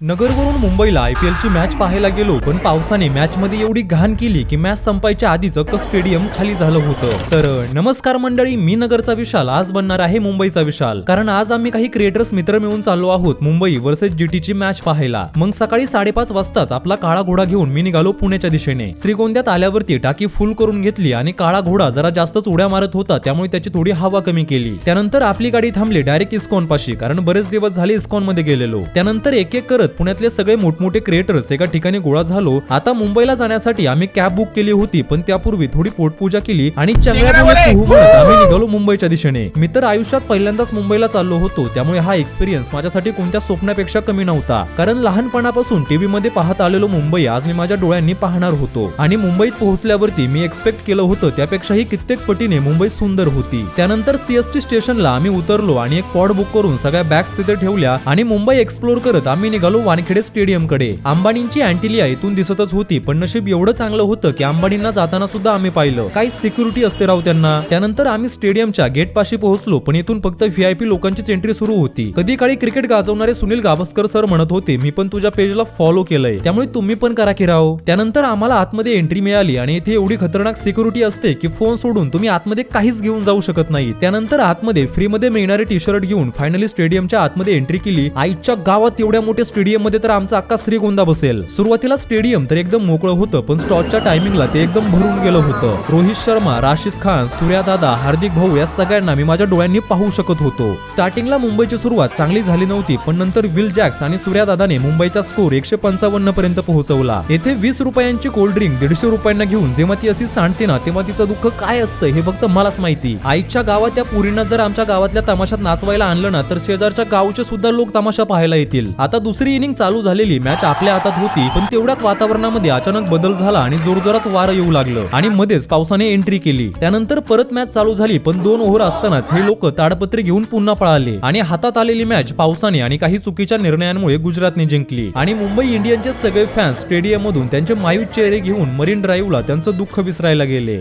नगरवरून मुंबईला I P एलची match पाहायला गेलो पण पावसाने मॅच मध्ये एवढी घाण केली की मॅच संपायच्या आधीच अख्खं स्टेडियम खाली झालं होतं. तर नमस्कार मंडळी मी नगरचा विशाल. आज बनणार आहे मुंबईचा विशाल. कारण आज आम्ही काही क्रिएटर्स मित्र मिळून चाललो आहोत मुंबई वर्सेस जीटीची मॅच पाहायला. मग सकाळी साडेपाच वाजताच आपला काळा घोडा घेऊन मी निघालो पुण्याच्या दिशेने. श्रीगोंद्यात आल्यावरती टाकी फुल करून घेतली आणि काळा घोडा जरा जास्तच उड्या मारत होता त्यामुळे त्याची थोडी हवा कमी केली. त्यानंतर आपली गाडी थांबली डायरेक्ट इस्कॉन पाशी कारण बरेच दिवस झाले इस्कॉनमध्ये गेलेलो. त्यानंतर एक एक करत पुण्यातले सगळे मोठमोठे क्रिएटर्स एका ठिकाणी गोळा झालो. आता मुंबईला जाण्यासाठी आम्ही कॅब बुक केली होती पण त्यापूर्वी थोडी पोटपूजा केली आणि चंगळ्या म्हणत आम्ही निघालो मुंबईच्या दिशेने. मी तर आयुष्यात पहिल्यांदाच मुंबईला चाललो होतो त्यामुळे हा एक्सपिरियन्स माझ्यासाठी कोणत्या स्वप्नापेक्षा कमी नव्हता. कारण लहानपणापासून टीव्ही मध्ये पाहत आलेलो मुंबई आज मी माझ्या डोळ्यांनी पाहणार होतो. आणि मुंबईत पोहोचल्यावरती मी एक्सपेक्ट केलं होतं त्यापेक्षाही कित्येक पटीने मुंबई सुंदर होती. त्यानंतर सीएसटी स्टेशनला आम्ही उतरलो आणि एक पॉड बुक करून सगळ्या बॅग्स तिथे ठेवल्या आणि मुंबई एक्सप्लोर करत आम्ही निघालो वानखेडे स्टेडियमकडे. अंबानींची अँटिलिया इथून दिसतच होती पण नशीब एवढं चांगलं होतं की अंबानींना जाताना सुद्धा आम्ही पाहिलं. काही सिक्युरिटी असते राव त्यांना. त्यानंतर आम्ही स्टेडियमच्या गेट पाशी पोहोचलो पण इथून फक्त व्हीआयपी लोकांचीच एंट्री सुरू होती. कधी काळी क्रिकेट गाजवणारे सुनील गावस्कर सर म्हणत होते मी पण तुझ्या पेजला फॉलो केलंय. त्यामुळे तुम्ही पण करा की राव. त्यानंतर आम्हाला आतमध्ये एंट्री मिळाली आणि इथे एवढी खतरनाक सिक्युरिटी असते की फोन सोडून तुम्ही आतमध्ये काहीच घेऊन जाऊ शकत नाही त्यानंतर आतमध्ये फ्रीमध्ये मिळणारे टी शर्ट घेऊन फायनली स्टेडियमच्या आतमध्ये एंट्री केली. आईच्या गावात एवढ्या मोठ्या स्टेडियम मध्ये तर आमचा अख्खा श्रीगोंदा बसेल. सुरुवातीला स्टेडियम तर एकदम मोकळं होतं पण स्टॉटच्या टायमिंगला ते एकदम भरून गेलं होतं. रोहित शर्मा राशिद खान सूर्यादादा हार्दिक भाऊ या सगळ्यांना मी माझ्या डोळ्यांनी पाहू शकत होतो. स्टार्टिंगला मुंबईची सुरुवात चांगली झाली नव्हती पण नंतर विल जॅक्स आणि सूर्यादादाने मुंबईचा स्कोर एकशे पंचावन्न पर्यंत पोहोचवला. येथे वीस रुपयांची कोल्ड ड्रिंक दीडशे रुपयांना घेऊन जेव्हा ती अशी सांडते ना तेव्हा तिचं दुःख काय असतं हे फक्त मलाच माहिती. आईच्या गावात त्या पुरींना जर आमच्या गावातल्या तमाशात नाचवायला आणलं ना तर शेजारच्या गावचे सुद्धा लोक तमाशा पाहायला येतील. आता दुसरी इनिंग चालू झालेली मॅच आपल्या हातात होती पण तेवढ्यात वातावरणामध्ये अचानक बदल झाला आणि जोरजोरात वारं येऊ लागलं. आणि मध्येच पावसाने एंट्री केली. त्यानंतर परत मॅच चालू झाली पण दोन ओव्हर असतानाच हे लोक ताडपत्री घेऊन पुन्हा पळाले. आणि हातात आलेली मॅच पावसाने आणि काही चुकीच्या निर्णयांमुळे गुजरातने जिंकली. आणि मुंबई इंडियन्सचे सगळे फॅन्स स्टेडियम मधून त्यांचे मायूस चेहरे घेऊन मरीन ड्राईव्हला त्यांचं दुःख विसरायला गेले.